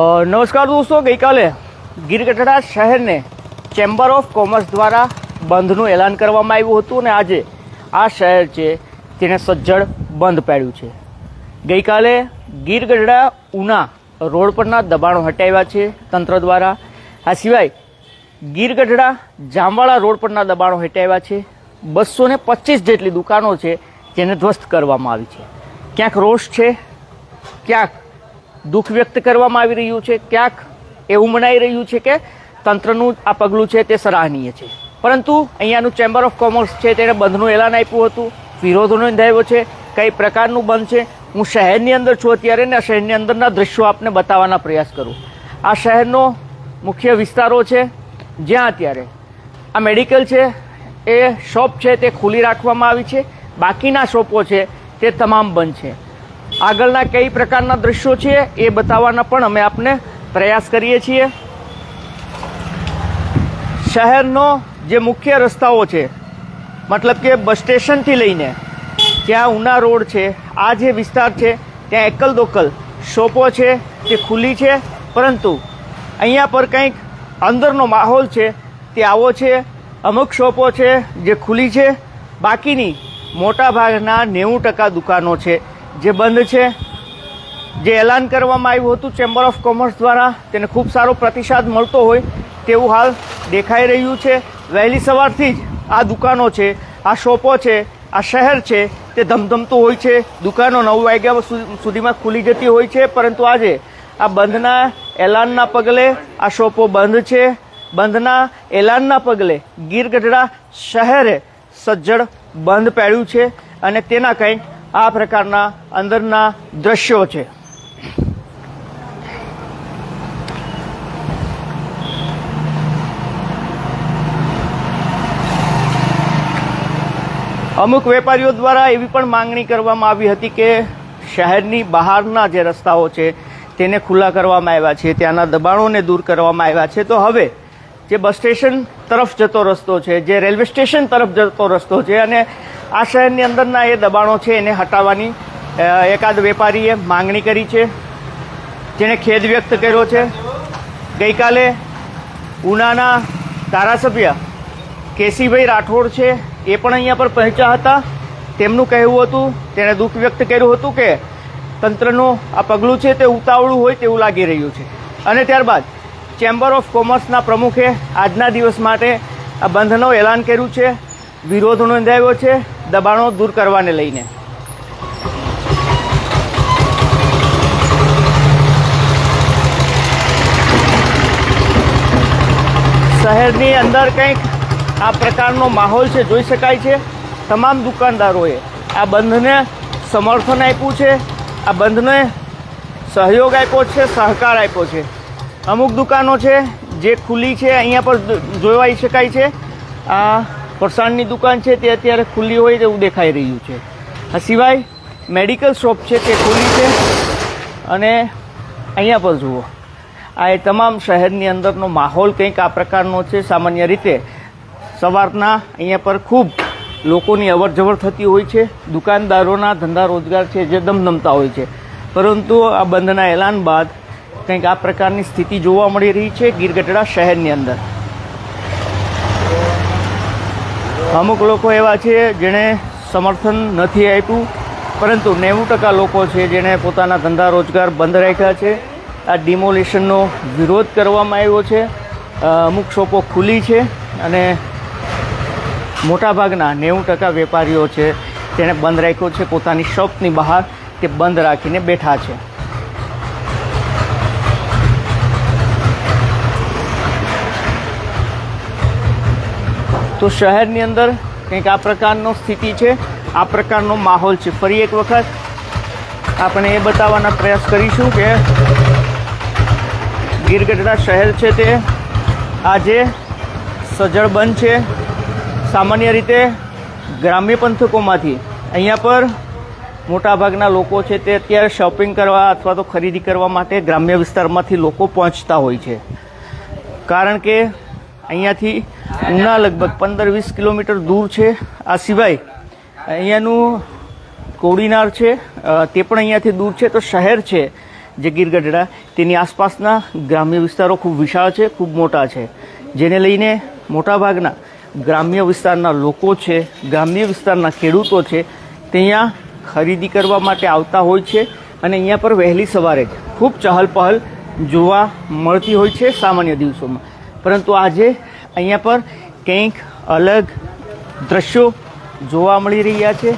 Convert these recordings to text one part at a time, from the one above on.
નમસ્કાર દોસ્તો, ગઈકાલે ગીરગઢડા શહેરને ચેમ્બર ઓફ કોમર્સ દ્વારા બંધનું એલાન કરવામાં આવ્યું હતું અને આજે આ શહેર છે તેણે સજ્જડ બંધ પાડ્યું છે. ગઈકાલે ગીરગઢડા ઉના રોડ પરના દબાણો હટાવ્યા છે તંત્ર દ્વારા. આ સિવાય ગીરગઢડા જામવાળા રોડ પરના દબાણો હટાવ્યા છે. બસો ને પચીસ જેટલી દુકાનો છે જેને ધ્વસ્ત કરવામાં આવી છે. ક્યાંક રોષ છે, ક્યાંક દુઃખ વ્યક્ત કરવામાં આવી રહ્યું છે? ક્યાંક એવું મનાઈ રહ્યું છે કે તંત્રનું આ પગલું છે તે સરાહનીય છે. પરંતુ અહીંયાનું ચેમ્બર ઓફ કોમર્સ છે તેણે બંધનું એલાન આપ્યું હતું વિરોધો નોંધાયો છે, કઈ પ્રકારનું બંધ છે? હું શહેરની અંદર છું અત્યારે ને શહેરની અંદરના દ્રશ્યો આપને બતાવવાના પ્રયાસ કરું. આ શહેરનો મુખ્ય વિસ્તારો છે, જ્યાં અત્યારે આ મેડિકલ છે, એ શોપ છે તે ખુલ્લી રાખવામાં આવી છે, બાકીના શોપો છે તે તમામ બંધ છે. આગળના કઈ પ્રકારના દ્રશ્યો છે એ બતાવવાના પણ અમે આપને પ્રયાસ કરીએ છીએ. શહેરનો જે મુખ્ય રસ્તાઓ છે, મતલબ કે બસ સ્ટેશનથી લઈને જ્યાં ઉના રોડ છે, આ જે વિસ્તાર છે, ત્યાં એકલ દોકલ શોપો છે, તે ખુલ્લી છે, પરંતુ અહીંયા પર કંઈક અંદરનો માહોલ છે, તે આવો છે, અમુક શોપો છે જે ખુલ્લી છે, બાકીની મોટા ભાગના નેવું ટકા દુકાનો છે. જે બંધ છે, જે એલાન કરવામાં આવ્યું હતું ચેમ્બર ઓફ કોમર્સ દ્વારા, તેને ખૂબ સારો પ્રતિસાદ મળતો હોય તેવું હાલ દેખાઈ રહ્યું છે. વહેલી સવારથી જ આ દુકાનો છે, આ શોપો છે, આ શહેર છે, તે ધમધમતું હોય છે. દુકાનો નવ વાગ્યા સુધીમાં ખુલી જતી હોય છે, પરંતુ આજે આ બંધના એલાનના પગલે આ શોપો બંધ છે. બંધના એલાનના પગલે ગીર ગઢડા શહેરે સજ્જડ બંધ પાડ્યું છે અને તેના કંઈક આ પ્રકારના અંદરના દ્રશ્યો છે. અમુક વેપારીઓ દ્વારા એવી પણ માંગણી કરવામાં આવી હતી કે શહેરની બહારના જે રસ્તાઓ છે તેને ખુલ્લા કરવામાં આવ્યા છે, ત્યાંના દબાણોને દૂર કરવામાં આવ્યા છે. તો હવે જે બસ સ્ટેશન તરફ જતો રસ્તો છે, જે રેલવે સ્ટેશન તરફ જતો રસ્તો છે અને આ શહેરની અંદરના એ દબાણો છે એને હટાવવાની એકાદ વેપારીએ માંગણી કરી છે. જેણે ખેદ વ્યક્ત કર્યો છે. ગઈકાલે ઉનાના ધારાસભ્ય કેસીભાઈ રાઠોડ છે, એ પણ અહીંયા પર પહોંચ્યા હતા. તેમનું કહેવું હતું, તેણે દુઃખ વ્યક્ત કર્યું હતું કે તંત્રનું આ પગલું છે તે ઉતાવળું હોય તેવું લાગી રહ્યું છે. અને ત્યારબાદ ચેમ્બર ઓફ કોમર્સના પ્રમુખે આજના દિવસ માટે આ બંધનો એલાન કર્યું છે. વિરોધ નોંધાવ્યો છે દબાણો દૂર કરવાને લઈને. શહેરની અંદર કંઈક આ પ્રકારનો માહોલ છે, જોઈ શકાય છે. તમામ દુકાનદારોએ આ બંધને સમર્થન આપ્યું છે. આ બંધને સહયોગ આપ્યો છે, સહકાર આપ્યો છે. અમુક દુકાનો છે જે ખુલ્લી છે, અહીંયા પર જોવાઈ શકાય છે. આ ફરસાણની દુકાન છે તે અત્યારે ખુલ્લી હોય તેવું દેખાઈ રહ્યું છે. આ સિવાય મેડિકલ શોપ છે તે ખુલ્લી છે. અને અહીંયા પર જુઓ. આ એ તમામ શહેરની અંદરનો માહોલ કંઈક આ પ્રકારનો છે. સામાન્ય રીતે સવારના અહીંયા પર ખૂબ લોકોની અવર જવર થતી હોય છે. દુકાનદારોના ધંધા રોજગાર છે જે ધમધમતા હોય છે. પરંતુ આ બંધના એલાન બાદ કંઈક આ પ્રકારની સ્થિતિ જોવા મળી રહી છે ગીરગઢડા શહેરની અંદર. અમુક લોકો એવા છે જેણે સમર્થન નથી આપ્યું, પરંતુ નેવું ટકા લોકો છે જેણે પોતાના ધંધા રોજગાર બંધ રાખ્યા છે. આ ડિમોલિશનનો વિરોધ કરવામાં આવ્યો છે. અમુક શોપો ખુલ્લી છે અને મોટાભાગના નેવું ટકા વેપારીઓ છે તેણે બંધ રાખ્યો છે. પોતાની શોપની બહાર તે બંધ રાખીને બેઠા છે. તો શહેરની અંદર કંઈક આ પ્રકારનો સ્થિતિ છે, આ પ્રકારનો માહોલ છે. ફરી એક વખત આપણે એ બતાવવાના પ્રયાસ કરીશું કે ગીરગઢડા શહેર છે તે આજે સજ્જડ બંધ છે. સામાન્ય રીતે ગ્રામ્ય પંથકોમાંથી અહીંયા પર મોટાભાગના લોકો છે તે અત્યારે શોપિંગ કરવા અથવા તો ખરીદી કરવા માટે ગ્રામ્ય વિસ્તારમાંથી લોકો પહોંચતા હોય છે. કારણ કે અહીંયાથી ઉના લગભગ પંદર વીસ કિલોમીટર દૂર છે. આ સિવાય અહીંયાનું કોડીનાર છે તે પણ અહીંયાથી દૂર છે. તો શહેર છે જે ગીર ગઢડા તેની આસપાસના ગ્રામ્ય વિસ્તારો ખૂબ વિશાળ છે, ખૂબ મોટા છે. જેને લઈને મોટાભાગના ગ્રામ્ય વિસ્તારના લોકો છે, ગ્રામ્ય વિસ્તારના ખેડૂતો છે, તે અહીંયા ખરીદી કરવા માટે આવતા હોય છે અને અહીંયા પર વહેલી સવારે ખૂબ ચહલ પહલ જોવા મળતી હોય છે સામાન્ય દિવસોમાં. પરંતુ આજે અહીંયા પર કંઈક અલગ દ્રશ્યો જોવા મળી રહ્યા છે.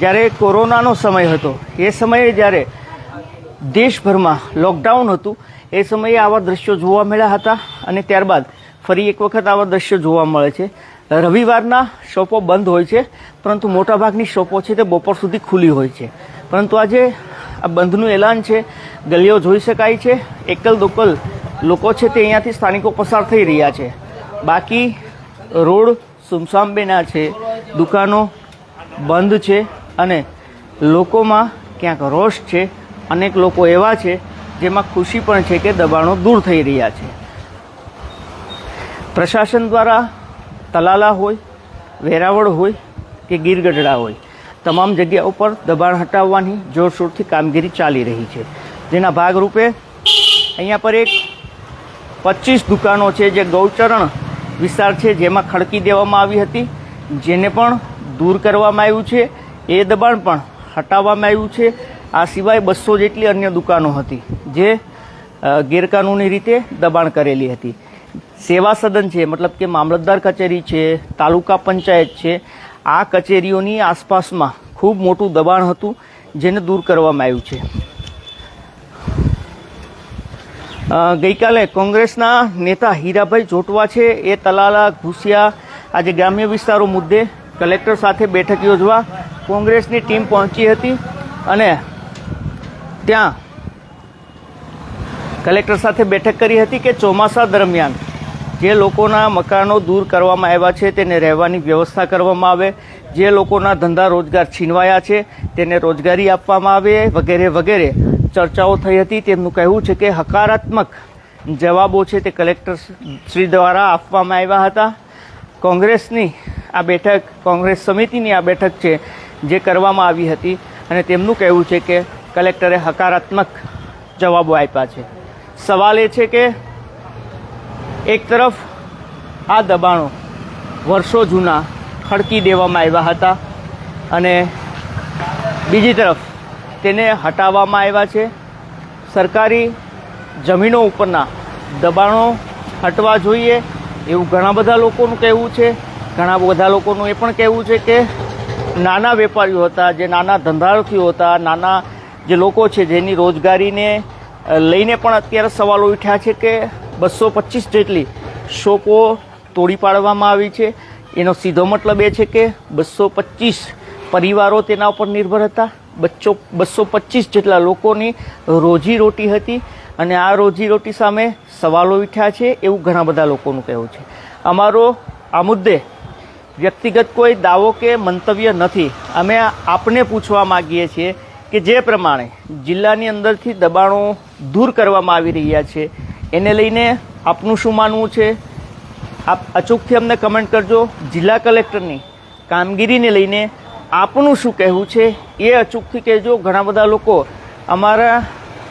જ્યારે કોરોનાનો સમય હતો, એ સમયે જ્યારે દેશભરમાં લોકડાઉન હતું, એ સમયે આવા દ્રશ્યો જોવા મળ્યા હતા અને ત્યારબાદ ફરી એક વખત આવા દ્રશ્યો જોવા મળે છે. રવિવારના શોપો બંધ હોય છે, પરંતુ મોટાભાગની શોપો છે તે બપોર સુધી ખુલ્લી હોય છે. પરંતુ આજે આ બંધનું એલાન છે, ગલીઓ જોઈ શકાય છે એકલ દોકલ લોકો છે તે અહીંયાથી સ્થાનિકો પસાર થઈ રહ્યા છે. બાકી રોડ સુમસામબેના છે, દુકાનો બંધ છે અને લોકોમાં ક્યાંક રોષ છે, અનેક લોકો એવા છે જેમાં ખુશી પણ છે કે દબાણો દૂર થઈ રહ્યા છે. પ્રશાસન દ્વારા તલાલા હોય, વેરાવળ હોય કે ગીરગઢડા હોય, તમામ જગ્યા ઉપર દબાણ હટાવવાની જોરશોરથી કામગીરી ચાલી રહી છે. જેના ભાગરૂપે અહીંયા પર એક પચીસ દુકાનો છે જે ગૌચરણ વિસ્તાર છે જેમાં ખડકી દેવામાં આવી હતી. જેને પણ દૂર કરવામાં આવ્યું છે. એ દબાણ પણ હટાવવામાં આવ્યું છે. આ સિવાય બસો જેટલી અન્ય દુકાનો હતી જે ગેરકાનૂની રીતે દબાણ કરેલી હતી. સેવા સદન છે, મતલબ કે મામલતદાર કચેરી છે, તાલુકા પંચાયત છે, આ કચેરીઓની આસપાસમાં ખૂબ મોટું દબાણ હતું, જેને દૂર કરવામાં આવ્યું છે. ગઈકાલે કોંગ્રેસના નેતા હીરાભાઈ જોટવા છે, એ તલાલા ઘુસિયા. આજે ગ્રામ્ય વિસ્તારો મુદ્દે કલેક્ટર સાથે બેઠક યોજવા કોંગ્રેસની ટીમ પહોંચી હતી અને ત્યાં કલેક્ટર સાથે બેઠક કરી હતી કે ચોમાસા દરમિયાન જે લોકોના મકાનો દૂર કરવામાં આવ્યા છે, તેને રહેવાની વ્યવસ્થા કરવામાં આવે. જે લોકોના ધંધા રોજગાર છીનવાયા છે, તેને રોજગારી આપવામાં આવે, વગેરે વગેરે. ચર્ચાઓ થઈ હતી, તેમનું કહેવું છે કે હકારાત્મક જવાબો છે તે કલેક્ટર શ્રી દ્વારા આપવામાં આવ્યા હતા. કોંગ્રેસની આ બેઠક, કોંગ્રેસ સમિતિની આ બેઠક છે જે કરવામાં આવી હતી અને તેમનું કહેવું છે કે કલેક્ટરે હકારાત્મક જવાબો આપ્યા છે. સવાલ એ છે કે એક તરફ આ દબાણો વર્ષો જૂના ખડકી દેવામાં આવ્યા હતા અને બીજી તરફ તેને હટાવવામાં આવ્યા છે. સરકારી જમીનો ઉપરના દબાણો હટવા જોઈએ એવું ઘણા બધા લોકોનું કહેવું છે. ઘણા બધા લોકોનું એ પણ કહેવું છે કે નાના વેપારીઓ હતા, જે નાના ધંધાર્થીઓ હતા, નાના જે લોકો છે જેની રોજગારીને લઈને પણ અત્યારે સવાલો ઉઠ્યા છે કે બસો પચીસ જેટલી શોપો તોડી પાડવામાં આવી છે. એનો સીધો મતલબ એ છે કે બસો પચીસ પરિવારો તેના ઉપર નિર્ભર હતા. બચ્ચો બસો પચીસ જેટલા લોકોની રોજીરોટી હતી અને આ રોજીરોટી સામે સવાલો ઉઠ્યા છે એવું ઘણા બધા લોકોનું કહેવું છે. અમારો આ મુદ્દે વ્યક્તિગત કોઈ દાવો કે મંતવ્ય નથી. અમે આપને પૂછવા માગીએ છીએ કે જે પ્રમાણે જિલ્લાની અંદરથી દબાણો દૂર કરવામાં આવી રહ્યા છે, એને લઈને આપનું શું માનવું છે? આપ અચૂકથી અમને કમેન્ટ કરજો. જિલ્લા કલેક્ટરની કામગીરીને લઈને આપનું શું કહેવું છે? એ અચૂકથી કહેજો. ઘણા બધા લોકો અમારા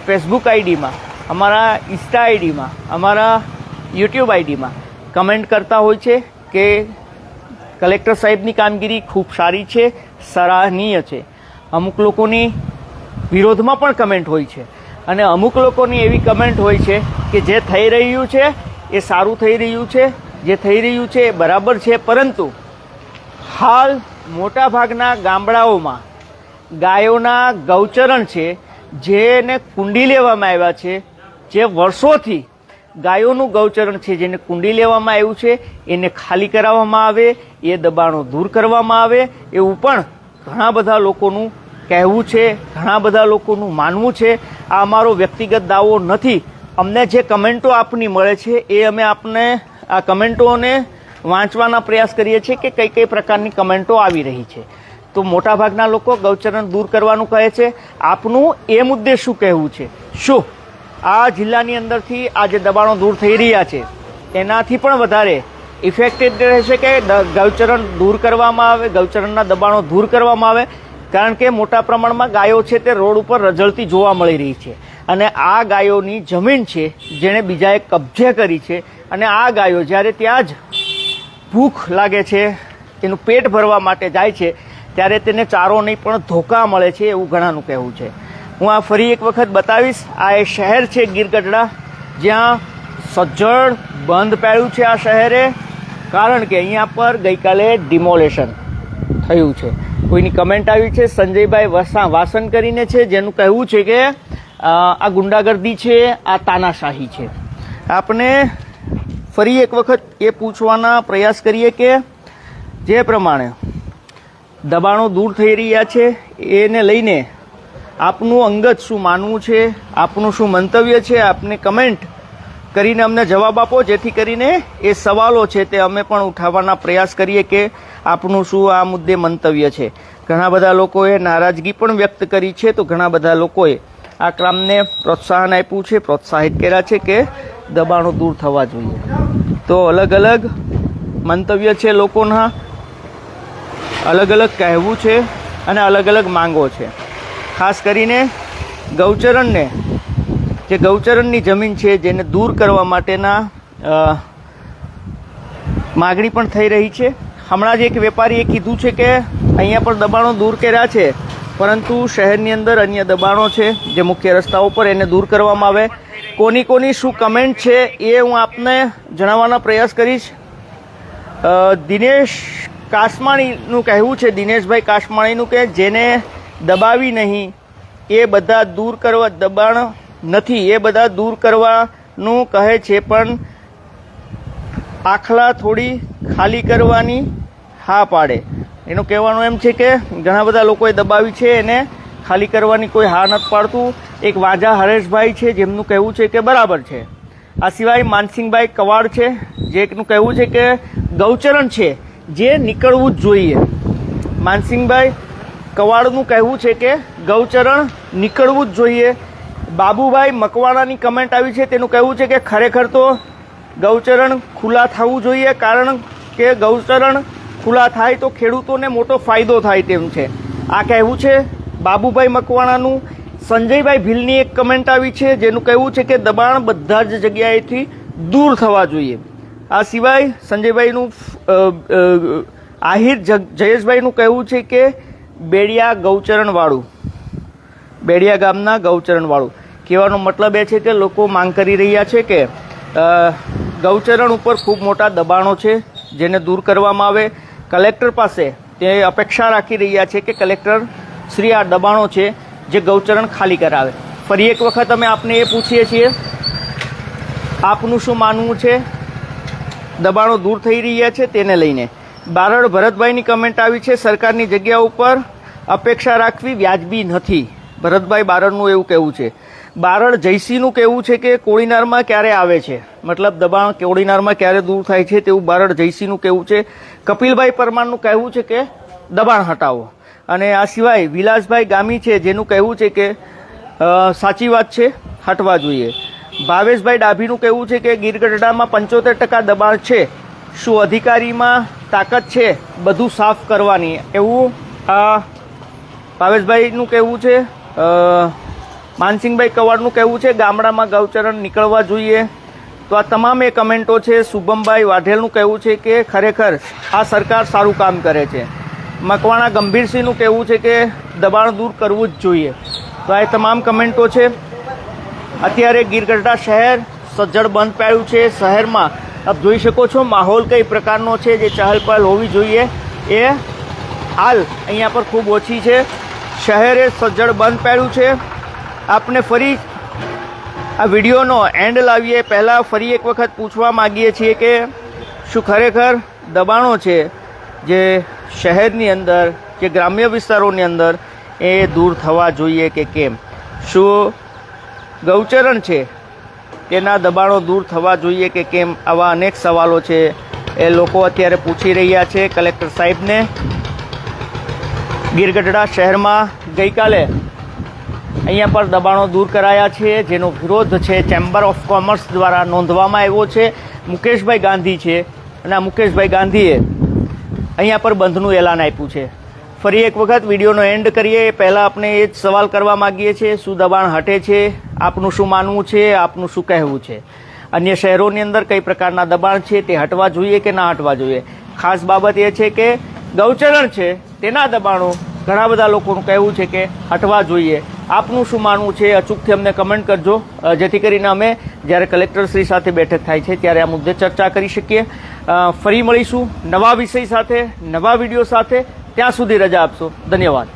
ફેસબુક આઈડીમાં, અમારા ઇન્સ્ટા આઈડીમાં, અમારા યુટ્યુબ આઈડીમાં કમેન્ટ કરતા હોય છે કે કલેક્ટર સાહેબની કામગીરી ખૂબ સારી છે, સરાહનીય છે. અમુક લોકોની વિરોધમાં પણ કમેન્ટ હોય છે. અને અમુક લોકોની એવી કમેન્ટ હોય છે કે જે થઈ રહ્યું છે, એ સારું થઈ રહ્યું છે, જે થઈ રહ્યું છે, એ બરાબર છે. પરંતુ હાલ મોટાભાગના ગામડાઓમાં ગાયોના ગૌચરણ છે જેને કુંડી લેવામાં આવ્યા છે, જે વર્ષોથી ગાયોનું ગૌચરણ છે, જેને કુંડી લેવામાં આવ્યું છે, એને ખાલી કરાવવામાં આવે, એ દબાણો દૂર કરવામાં આવે, એવું પણ ઘણા બધા લોકોનું કહેવું છે, ઘણા બધા લોકોનું માનવું છે. આ અમારો વ્યક્તિગત દાવો નથી. અમને જે કમેન્ટો આપની મળે છે, એ અમે આપને, આ કમેન્ટોને વાંચવાના પ્રયાસ કરીએ છીએ કે કઈ કઈ પ્રકારની કમેન્ટો આવી રહી છે. તો મોટાભાગના લોકો ગૌચરણ દૂર કરવાનું કહે છે. આપનું એ મુદ્દે શું કહેવું છે? શું? આ જિલ્લાની અંદરથી આ જે દબાણો દૂર થઈ રહ્યા છે, એનાથી પણ વધારે ઇફેક્ટેડ રહેશે કે ગૌચરણ દૂર કરવામાં આવે, ગૌચરણના દબાણો દૂર કરવામાં આવે? કારણ કે મોટા પ્રમાણમાં ગાયો છે તે રોડ ઉપર રજળતી જોવા મળી રહી છે. અને આ ગાયોની જમીન છે, જેણે બીજાએ કબજે કરી છે. અને આ ગાયો જ્યારે ત્યાં જ ભૂખ લાગે છે, એનું પેટ ભરવા માટે જાય છે, ત્યારે તેને ચારો નહીં પણ ધોકા મળે છે એવું ઘણાનું કહેવું છે. હું આ ફરી એક વખત બતાવીશ, આ એ શહેર છે ગીરગઢડા, જ્યાં સજ્જડ બંધ પાડ્યું છે આ શહેરે, કારણ કે અહીંયા પર ગઈકાલે ડિમોલેશન થયું છે. કોઈની કમેન્ટ આવી છે? સંજયભાઈ વસા વાસન કરીને છે, જેનું કહેવું છે કે આ ગુંડાગર્દી છે, આ તાનાશાહી છે. આપણે ફરી એક વખત એ પૂછવાના પ્રયાસ કરીએ કે જે પ્રમાણે દબાણો દૂર થઈ રહ્યા છે, એને લઈને આપનું અંગત શું માનવું છે, આપનું શું મંતવ્ય છે, આપને કમેન્ટ કરીને અમને જવાબ આપો, જેથી કરીને એ સવાલો છે તે અમે પણ ઉઠાવવાના પ્રયાસ કરીએ કે આપનું શું આ મુદ્દે મંતવ્ય છે. ઘણા બધા લોકોએ નારાજગી પણ વ્યક્ત કરી છે, તો ઘણા બધા લોકોએ આ કામને પ્રોત્સાહન આપ્યું છે, પ્રોત્સાહિત કર્યા છે કે દબાણો દૂર થવા જોઈએ. તો અલગ અલગ મંતવ્ય છે લોકોના, અલગ અલગ કહેવું છે અને અલગ અલગ માંગો છે. ખાસ કરીને ગૌચરણને, જે ગૌચરણની જમીન છે જેને દૂર કરવા માટેના માગણી પણ થઈ રહી છે. હમણાં જ એક વેપારીએ કીધું છે કે અહીંયા પણ દબાણો દૂર કર્યા છે, પરંતુ શહેરની અંદર અન્ય દબાણો છે જે મુખ્ય રસ્તાઓ પર એને દૂર કરવામાં આવે. કોની કોની શું કમેન્ટ છે એ હું આપને જણાવવાનો પ્રયાસ કરીશ. દિનેશ કાસમાણીનું કહેવું છે, દિનેશભાઈ કાસમાણીનું કે જેને દબાવી નહીં, એ બધા દૂર કરવા દબાણ નથી, એ બધા દૂર કરવાનું કહે છે, પણ આખલા થોડી ખાલી કરવાની હા પાડે. એનું કહેવાનું એમ છે કે ઘણા બધા લોકોએ દબાવી છે, એને ખાલી કરવાની કોઈ હા નથી પાડતું. એક વાજા હરેશભાઈ છે, જેમનું કહેવું છે કે બરાબર છે. આ સિવાય માનસિંહભાઈ કવાડ છે જેનું કહેવું છે કે ગૌચરણ છે, જે નીકળવું જ જોઈએ. માનસિંહભાઈ કવાડનું કહેવું છે કે ગૌચરણ નીકળવું જ જોઈએ. બાબુભાઈ મકવાણાની કમેન્ટ આવી છે, તેનું કહેવું છે કે ખરેખર તો ગૌચરણ ખુલ્લા થવું જોઈએ, કારણ કે ગૌચરણ ખુલ્લા થાય તો ખેડૂતોને મોટો ફાયદો થાય તેમ છે. આ કહેવું છે બાબુભાઈ મકવાણાનું, સંજયભાઈ ભીલની એક કમેન્ટ આવી છે, જેનું કહેવું છે કે દબાણ બધા જ જગ્યાએથી દૂર થવા જોઈએ. આ સિવાય સંજયભાઈનું આહિર જયેશભાઈનું કહેવું છે કે બેડિયા ગૌચરણવાળું. બેડિયા ગામના ગૌચરણવાળું. કહેવાનો મતલબ એ છે કે લોકો માંગ કરી રહ્યા છે કે ગૌચરણ ઉપર ખૂબ મોટા દબાણો છે, જેને દૂર કરવામાં આવે. કલેક્ટર પાસે તે અપેક્ષા રાખી રહ્યા છે કે કલેક્ટર શ્રી આ દબાણો છે જે ગૌચરણ ખાલી કરાવે. ફરી એક વખત અમે આપને એ પૂછીએ છીએ, આપનું શું માનવું છે? દબાણો દૂર થઈ રહ્યા છે તેને લઈને. બારડ ભરતભાઈની કમેન્ટ આવી છે, સરકારની જગ્યા ઉપર અપેક્ષા રાખવી વ્યાજબી નથી. ભરતભાઈ બારડનું એવું કહેવું છે. બારડ જયસિંહનું કહેવું છે કે કોળીનારમાં ક્યારે આવે છે? મતલબ દબાણ કોળીનારમાં ક્યારે દૂર થાય છે તેવું બારડ જયસિંહનું કહેવું છે. કપિલભાઈ પરમારનું કહેવું છે કે દબાણ હટાવો. અને આ સિવાય વિલાસભાઈ ગામી છે, જેનું કહેવું છે કે સાચી વાત છે, હટવા જોઈએ. ભાવેશભાઈ ડાભીનું કહેવું છે કે, ગીરગઢડામાં પંચોતેર ટકા દબાણ છે. શું અધિકારીમાં તાકાત છે બધું સાફ કરવાની? એવું આ ભાવેશભાઈનું કહેવું છે માનસિંહભાઈ કવાડનું કહેવું છે, ગામડામાં ગૌચરણ નીકળવા જોઈએ. તો આ તમામ એ કમેન્ટો છે. શુભમભાઈ વાઢેલનું કહેવું છે કે, ખરેખર આ સરકાર સારું કામ કરે છે. મકવાણા ગંભીરસિંહનું કહેવું છે કે દબાણ દૂર કરવું જ જોઈએ. તો આ તમામ કમેન્ટો છે. અત્યારે ગીરગઢડા શહેર સજ્જડ બંધ પાડ્યું છે. શહેરમાં આપ જોઈ શકો છો માહોલ કઈ પ્રકારનો છે જે ચહલ પહલ હોવી જોઈએ. એ હાલ અહીંયા પર ખૂબ ઓછી છે. શહેરે સજ્જડ બંધ પાડ્યું છે. આપને ફરી આ વિડીયોનો એન્ડ લાવીએ. પહેલાં ફરી એક વખત પૂછવા માગીએ છીએ કે શું ખરેખર દબાણો છે જે શહેરની અંદર કે ગ્રામ્ય વિસ્તારોની અંદર એ દૂર થવા જોઈએ કે કેમ? શું ગૌચરણ છે? તેના દબાણો દૂર થવા જોઈએ કે કેમ? આવા અનેક સવાલો છે. એ લોકો અત્યારે પૂછી રહ્યા છે કલેક્ટર સાહેબને. ગીરગઢડા શહેરમાં ગઈકાલે અહીંયા પર દબાણો દૂર કરાયા છે, જેનો વિરોધ છે ચેમ્બર ઓફ કોમર્સ દ્વારા નોંધવામાં આવ્યો છે. મુકેશભાઈ ગાંધી છે. અને આ મુકેશભાઈ ગાંધીએ અહીંયા પર બંધનું એલાન આપ્યું છે. ફરી એક વખત વિડીયોનો એન્ડ કરીએ. એ પહેલાં આપણે એ જ સવાલ કરવા માગીએ છીએ, શું દબાણ હટે છે? આપનું શું માનવું છે? આપનું શું કહેવું છે? અન્ય શહેરોની અંદર કઈ પ્રકારના દબાણ છે? તે હટવા જોઈએ કે ના હટવા જોઈએ? ખાસ બાબત એ છે કે ગૌચરણ છે, તેના દબાણો ઘણા બધા લોકોનું કહેવું છે કે હટવા જોઈએ. આપનું શું માનવું છે અચૂકથી અમને કમેન્ટ કરજો. જેથી કરીને અમે જ્યારે કલેક્ટરશ્રી સાથે બેઠક થાય છે ત્યારે આ મુદ્દે ચર્ચા કરી શકીએ. ફરી મળીશું નવા વિષય સાથે, નવા વીડિયો સાથે. ત્યાં સુધી રજા આપશો. ધન્યવાદ.